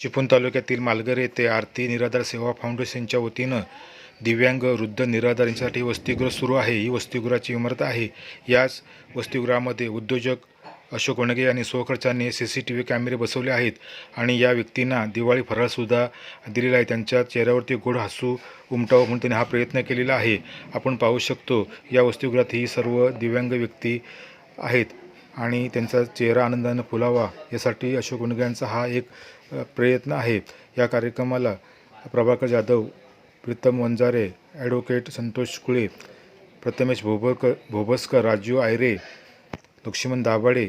चिपळूण तालुक्यातील मालघर येथे आरती निराधार सेवा फाउंडेशनच्या वतीनं दिव्यांग वृद्ध निराधारींसाठी वसतिगृह सुरू आहे. ही वसतिगृहाची इमारत आहे. याच वसतिगृहामध्ये उद्योजक अशोक वणगे यांनी स्वखर्चाने सी सी टी व्ही कॅमेरे बसवले आहेत आणि या व्यक्तींना दिवाळी फराळसुद्धा दिलेला आहे. त्यांच्या चेहऱ्यावरती गोड हसू उमटावं म्हणून त्यांनी हा प्रयत्न केलेला आहे. आपण पाहू शकतो या वसतिगृहात ही सर्व दिव्यांग व्यक्ती आहेत आणि त्यांचा चेहरा आनंदानं फुलावा यासाठी अशोक वणगे यांचा हा एक प्रयत्न आहे या कार्यक्रमाला प्रभाकर जाधव प्रीतम वंजारे ॲडव्होकेट संतोष कुळे प्रथमेश भोबरकर भोबसकर राजू आयरे लक्ष्मण दाभाडे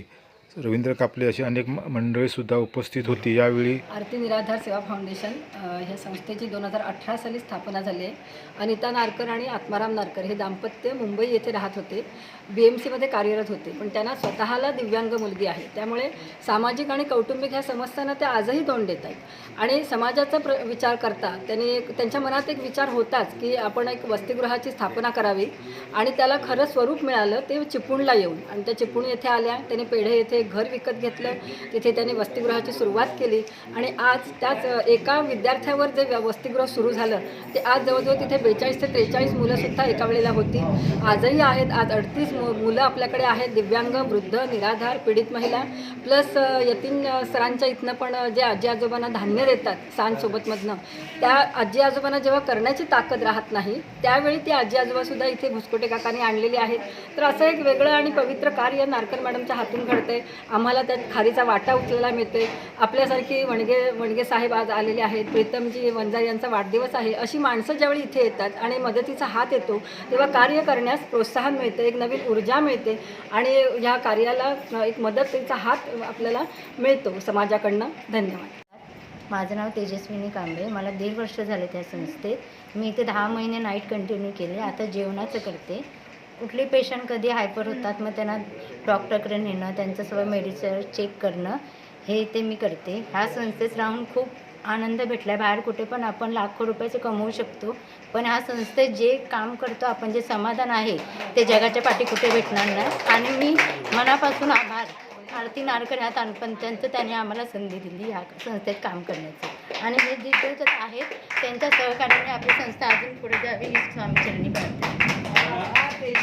रवींद्र कापले अशी अनेक मंडळीसुद्धा उपस्थित होती. यावेळी आरती निराधार सेवा फाउंडेशन अ, ह्या संस्थेची दोन हजार अठरा साली स्थापना झाली आहे. अनिता नारकर आणि आत्माराम नारकर हे दाम्पत्य मुंबई येथे राहत होते. बी एम सीमध्ये कार्यरत होते. पण त्यांना स्वतःला दिव्यांग मुलगी आहे. त्यामुळे सामाजिक आणि कौटुंबिक ह्या समस्यांना ते आजही तोंड देत आहेत. आणि समाजाचा प्र विचार करता त्यांनी एक त्यांच्या मनात एक विचार होताच की आपण एक वसतिगृहाची स्थापना करावी आणि त्याला खरं स्वरूप मिळालं ते चिपळूणला येऊन. आणि त्या चिपळूण येथे आल्या त्यांनी पेढे येथे एक घर विकत घेतलं तिथे त्यांनी वसतिगृहाची सुरुवात केली. आणि आज त्याच एका विद्यार्थ्यावर जे वसतिगृह सुरू झालं ते आज जवळजवळ तिथे बेचाळीस ते त्रेचाळीस मुलंसुद्धा एका वेळेला होती. आजही आहेत आज अडतीस मु मुलं आपल्याकडे आहेत दिव्यांग वृद्ध निराधार पीडित महिला. प्लस यतीन सरांच्या इथनं पण जे आजी आजोबांना धान्य देतात सांजसोबतमधनं त्या आजी आजोबांना जेव्हा करण्याची ताकद राहत नाही त्यावेळी ती आजी आजोबासुद्धा इथे भुसकोटे काकांनी आणलेली आहेत. तर असं एक वेगळं आणि पवित्र कार्य नारकर मॅडमच्या हातून घडतंय. आम्हाला त्यात खारीचा वाटा उचलायला मिळते आपल्यासारखी वणगे वणगे साहेब आज आलेले आहेत. प्रीतमजी वंजारी यांचा वाढदिवस आहे. अशी माणसं ज्यावेळी इथे येतात आणि मदतीचा हात येतो तेव्हा कार्य करण्यास प्रोत्साहन मिळतं एक नवीन ऊर्जा मिळते आणि ह्या कार्याला एक मदतीचा हात आपल्याला मिळतो समाजाकडनं. धन्यवाद. माझं नाव तेजस्विनी कांबळे. मला दीड वर्ष झाले त्या संस्थेत. मी इथे दहा महिने नाईट कंटिन्यू केले. आता जेवणाचं करते. कुठले पेशंट कधी हायपर होतात मग त्यांना डॉक्टरकडे नेणं त्यांचं सगळं मेडिसिन चेक करणं हे ते मी करते. ह्या संस्थेत राहून खूप आनंद भेटला आहे बाहेर कुठे पण आपण लाखो रुपयाचं कमवू शकतो. पण ह्या संस्थेत जे काम करतो आपण जे समाधान आहे ते जगाच्या पाठी कुठे भेटणार नाही. आणि मी मनापासून आभार. आरती नारकर ह्या तानपंतांचं त्यांनी आम्हाला संधी दिली ह्या संस्थेत काम करण्याची. आणि हे जे आहेत त्यांच्या सहकार्याने आपली संस्था अजून पुढे जावी ही स्वामीचरणी प्रार्थना